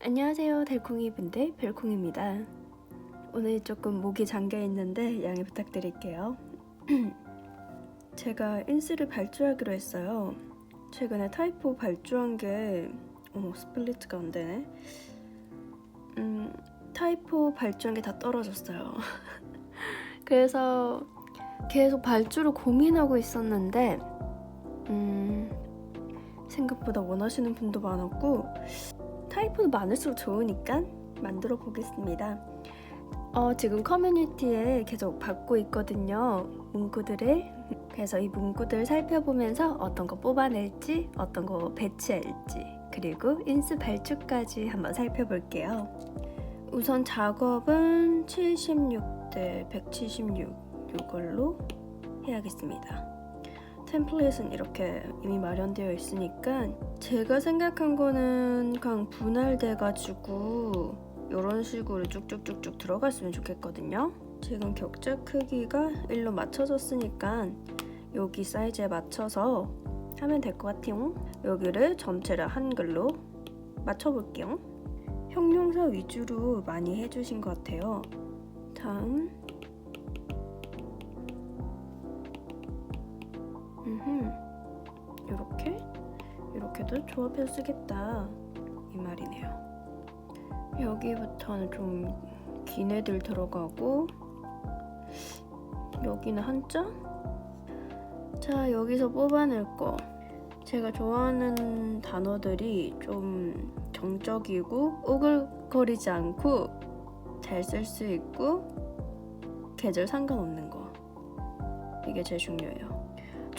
안녕하세요 달콩이 분들 별콩입니다. 오늘 조금 목이 잠겨 있는데 양해 부탁드릴게요. 제가 인스를 발주하기로 했어요. 최근에 타이포 발주한 게 어머 스플리트가 안 되네. 음 타이포 발주한 게 다 떨어졌어요. 그래서 계속 발주를 고민하고 있었는데 음 생각보다 원하시는 분도 많았고 타이포는 많을수록 좋으니까 만들어 보겠습니다. 어, 지금 커뮤니티에 계속 받고 있거든요. 문구들을. 그래서 이 문구들 살펴보면서 어떤 거 뽑아낼지, 어떤 거 배치할지, 그리고 인스 발주까지 한번 살펴볼게요. 우선 작업은 76대 176 이걸로 해야겠습니다. 템플릿은 이렇게 이미 마련되어 있으니까 제가 생각한 거는 그냥 분할돼 가지고 이런 식으로 쭉쭉쭉쭉 들어갔으면 좋겠거든요. 지금 격자 크기가 1로 맞춰졌으니까 여기 사이즈에 맞춰서 하면 될 것 같아요. 여기를 전체를 한글로 맞춰볼게요. 형용사 위주로 많이 해주신 것 같아요. 다음 음흠. 이렇게 이렇게도 조합해서 쓰겠다 이 말이네요. 여기부터는 좀 긴 애들 들어가고 여기는 한자. 자 여기서 뽑아낼 거. 제가 좋아하는 단어들이 좀 정적이고 오글거리지 않고 잘 쓸 수 있고 계절 상관없는 거. 이게 제일 중요해요.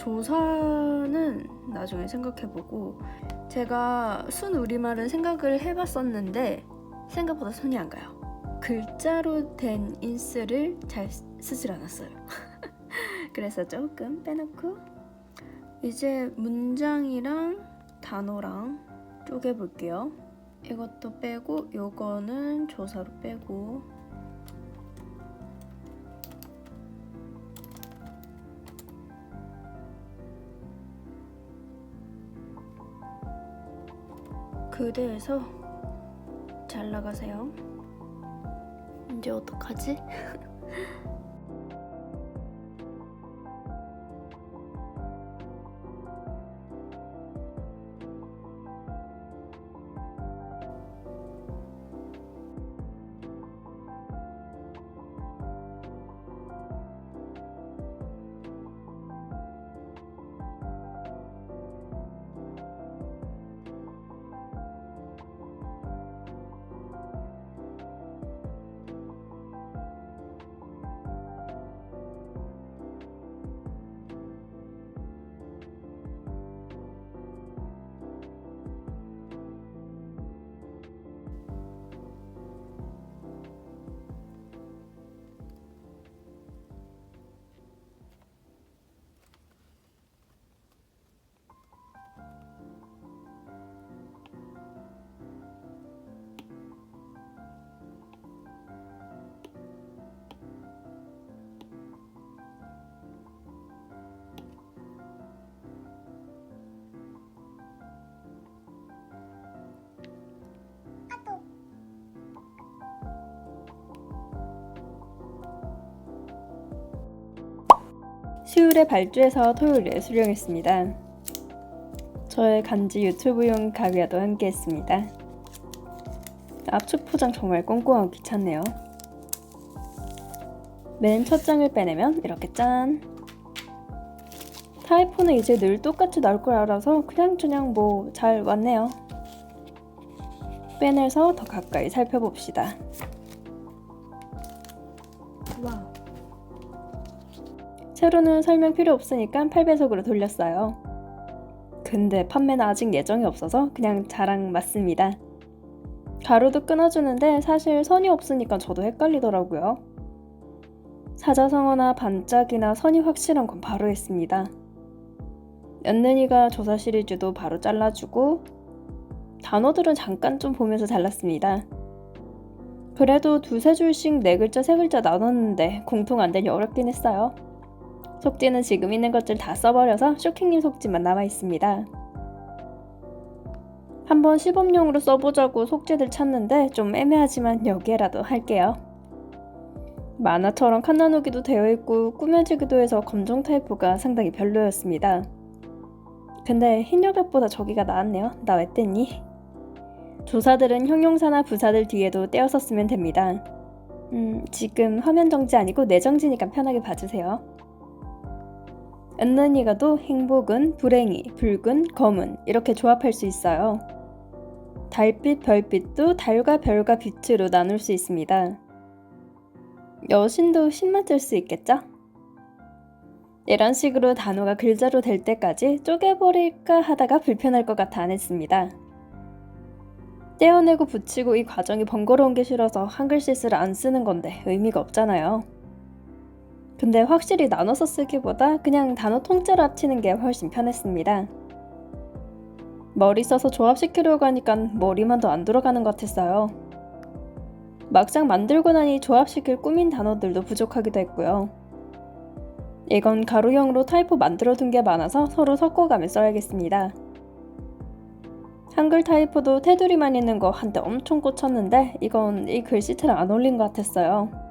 조사는 나중에 생각해보고 제가 순 우리말은 생각을 해봤었는데 생각보다 손이 안 가요. 글자로 된 인스를 잘 쓰질 않았어요. 그래서 조금 빼놓고 이제 문장이랑 단어랑 쪼개볼게요. 이것도 빼고 요거는 조사로 빼고 그대에서 잘 나가세요. 이제 어떡하지? 수요일에 발주해서 토요일에 수령했습니다. 저의 간지 유튜브용 가위와도 함께 했습니다. 압축 포장 정말 꼼꼼하고 귀찮네요. 맨 첫 장을 빼내면 이렇게 짠! 타이포는 이제 늘 똑같이 나올 걸 알아서 그냥저냥 뭐 잘 왔네요. 빼내서 더 가까이 살펴봅시다. 와우. 세로는 설명 필요 없으니까 8배속으로 돌렸어요. 근데 판매는 아직 예정이 없어서 그냥 자랑 맞습니다. 가로도 끊어주는데 사실 선이 없으니까 저도 헷갈리더라고요. 사자성어나 반짝이나 선이 확실한 건 바로 했습니다. 연는이가 조사 시리즈도 바로 잘라주고 단어들은 잠깐 좀 보면서 잘랐습니다. 그래도 두세 줄씩 네 글자 세 글자 나눴는데 공통 안 되니 어렵긴 했어요. 속지는 지금 있는 것들 다 써버려서 쇼킹님 속지만 남아 있습니다. 한번 시범용으로 써보자고 속지들 찾는데 좀 애매하지만 여기에라도 할게요. 만화처럼 칸 나누기도 되어 있고 꾸며지기도 해서 검정 타입부가 상당히 별로였습니다. 근데 흰 여백보다 저기가 나았네요. 나 왜 뗐니? 조사들은 형용사나 부사들 뒤에도 떼어서 쓰면 됩니다. 음, 지금 화면 정지 아니고 내 정지니까 편하게 봐주세요. 은는이가도 행복은 불행이, 붉은, 검은 이렇게 조합할 수 있어요. 달빛, 별빛도 달과 별과 빛으로 나눌 수 있습니다. 여신도 쓸수 있겠죠? 이런 식으로 단어가 글자로 될 때까지 쪼개버릴까 하다가 불편할 것 같아 안 했습니다. 떼어내고 붙이고 이 과정이 번거로운 게 싫어서 한글씨스를 안 쓰는 건데 의미가 없잖아요. 근데 확실히 나눠서 쓰기보다 그냥 단어 통째로 합치는 게 훨씬 편했습니다. 머리 써서 조합시키려고 하니까 머리만 더 안 들어가는 것 같았어요. 막상 만들고 나니 조합시킬 꾸민 단어들도 부족하기도 했고요. 이건 가로형으로 타이포 만들어둔 게 많아서 서로 섞어가며 써야겠습니다. 한글 타이포도 테두리만 있는 거 한때 엄청 꽂혔는데 이건 이 글씨체랑 안 어울린 것 같았어요.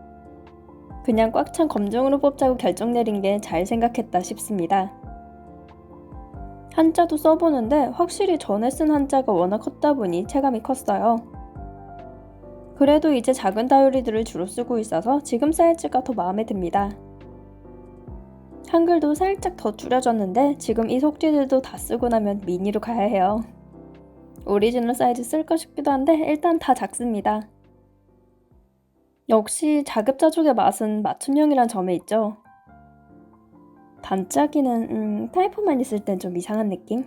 그냥 꽉 찬 검정으로 뽑자고 결정 내린 게 잘 생각했다 싶습니다. 한자도 써보는데 확실히 전에 쓴 한자가 워낙 컸다 보니 체감이 컸어요. 그래도 이제 작은 다이어리들을 주로 쓰고 있어서 지금 사이즈가 더 마음에 듭니다. 한글도 살짝 더 줄여줬는데 지금 이 속지들도 다 쓰고 나면 미니로 가야 해요. 오리지널 사이즈 쓸까 싶기도 한데 일단 다 작습니다. 역시 자급자족의 맛은 맞춤형이란 점에 있죠. 반짝이는 음, 타이포만 있을 땐 좀 이상한 느낌?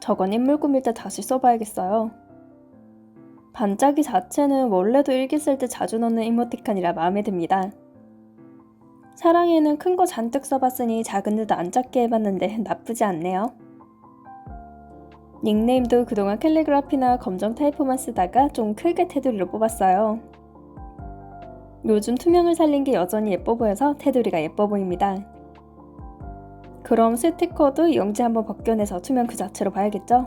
저건 인물 꾸밀 때 다시 써봐야겠어요. 반짝이 자체는 원래도 일기 쓸 때 자주 넣는 이모티콘이라 마음에 듭니다. 사랑에는 큰 거 잔뜩 써봤으니 작은 데도 안 작게 해봤는데 나쁘지 않네요. 닉네임도 그동안 캘리그라피나 검정 타이포만 쓰다가 좀 크게 테두리로 뽑았어요. 요즘 투명을 살린 게 여전히 예뻐 보여서 테두리가 예뻐 보입니다. 그럼 스티커도 영지 한번 벗겨내서 투명 그 자체로 봐야겠죠?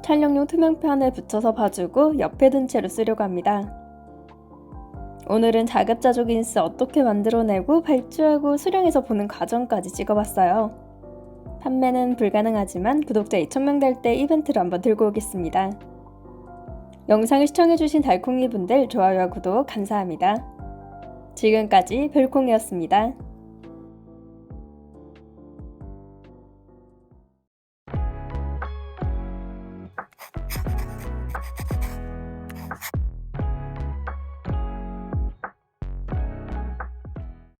촬영용 투명판을 붙여서 봐주고 옆에 둔 채로 쓰려고 합니다. 오늘은 자급자족 인스 어떻게 만들어내고 발주하고 수령해서 보는 과정까지 찍어봤어요. 판매는 불가능하지만 구독자 2,000명 될 때 이벤트를 한번 들고 오겠습니다. 영상을 시청해주신 달콩이 분들 좋아요와 구독 감사합니다. 지금까지 별콩이었습니다.